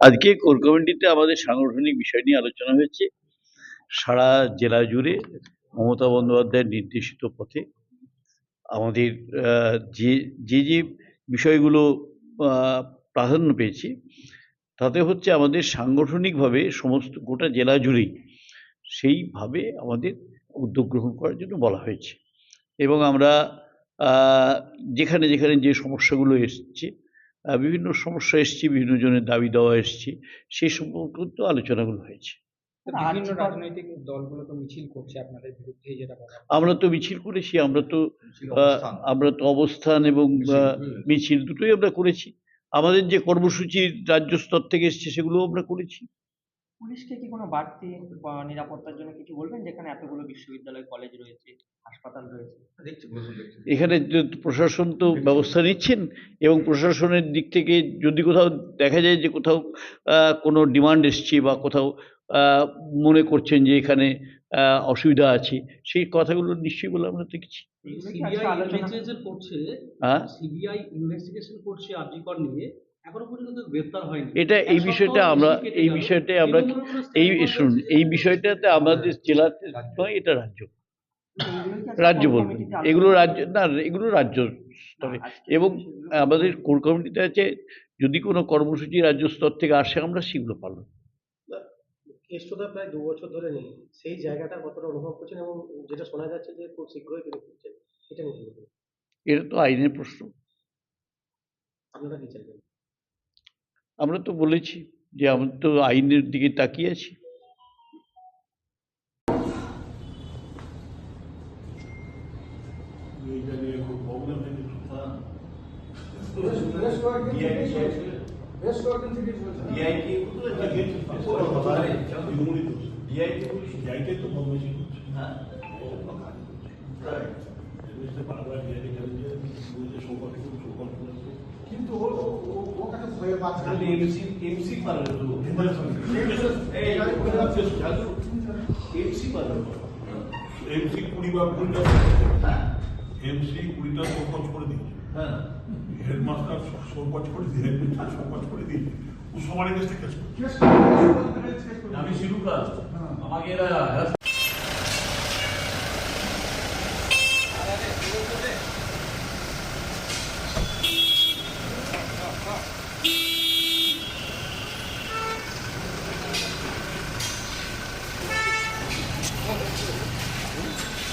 আজকে কোর কমিটিতে আমাদের সাংগঠনিক বিষয় নিয়ে আলোচনা হয়েছে। সারা জেলা জুড়ে মমতা বন্দ্যোপাধ্যায়ের নির্দেশিত পথে আমাদের যে যে যে বিষয়গুলো প্রাধান্য পেয়েছে, তাতে হচ্ছে আমাদের সাংগঠনিকভাবে সমস্ত গোটা জেলা জুড়েই সেইভাবে আমাদের উদ্যোগ গ্রহণ করার জন্য বলা হয়েছে। এবং আমরা যেখানে যেখানে যে সমস্যাগুলো এসছে বিভিন্ন সমস্যা এসছে বিভিন্ন জনের দাবি দেওয়া এসছে সেই সম্পর্কিত আলোচনাগুলো হয়েছে। বিভিন্ন রাজনৈতিক দলগুলো তো মিছিল করছে আপনাদের বিরুদ্ধে যেটা আমরা তো মিছিল করেছি আমরা তো আমরা তো অবস্থান এবং আহ, মিছিল দুটোই আমরা করেছি। আমাদের যে কর্মসূচি রাজ্য স্তর থেকে এসছে সেগুলোও আমরা করেছি। পুলিশকে কি কোনো বাড়তি বা নিরাপত্তার জন্য কিছু বলবেন? যেখানে এতগুলো বিশ্ববিদ্যালয় কলেজ রয়েছে হাসপাতাল এখানে প্রশাসন তো ব্যবস্থা নিচ্ছেন এবং প্রশাসনের দিক থেকে যদি কোথাও দেখা যায় যে কোথাও কোনো ডিমান্ড এসছে বা কোথাও মনে করছেন যে এখানে অসুবিধা আছে সেই কথাগুলো নিশ্চয়ই বলে আমরা দেখেছি। করছে হ্যাঁ? এটা এই বিষয়টা আমরা এই গেল। বিষয়টাই আমরা এই শুনুন এই বিষয়টাতে আমাদের জেলাতে নয় এটা রাজ্য। রাজ্য আলোচনা এগুলো রাজ্য না এগুলো রাজ্য স্তরে। এবং আমাদের কোর কমিটিতে আছে যদি কোনো কর্মসূচি রাজ্য স্তর থেকে আসে আমরা সেগুলো পালন কেষ্টটা প্রায় দু বছর ধরে নেই। সেই জায়গাটা কতটা অনুভব করছেন এবং যেটা শোনা যাচ্ছে যে খুব শীঘ্রই তিনি ফিরছেন এটা নিয়ে এটা তো আইনের প্রশ্ন। আপনারা কি চাইছেন আমরা তো বলেছি যে আমরা তো আইনের দিকে তাকিয়ে আছি। এইটা নিয়ে খুব প্রবলেম হয়েছে কিন্তু। এমসি পারে এমসি কুড়ি বা এমসি কুড়িটা সৌকত করে দিয়েছে। হ্যাঁ। হেডমাস্টার সৌকত করে দিয়ে হেডমাস্টার সৌকত করে দিই ও সবারই কাছে কেস। আমি শিরুকা আমাকে এরা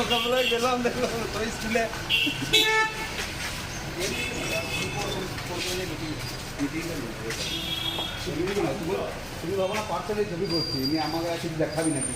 সকালবেলায় গেলাম তুমি বাবা পার্সেলের ছবি করছি। কিছু দেখাবি নাকি?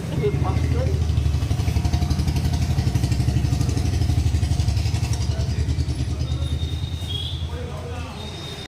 চারটে পাঁচটা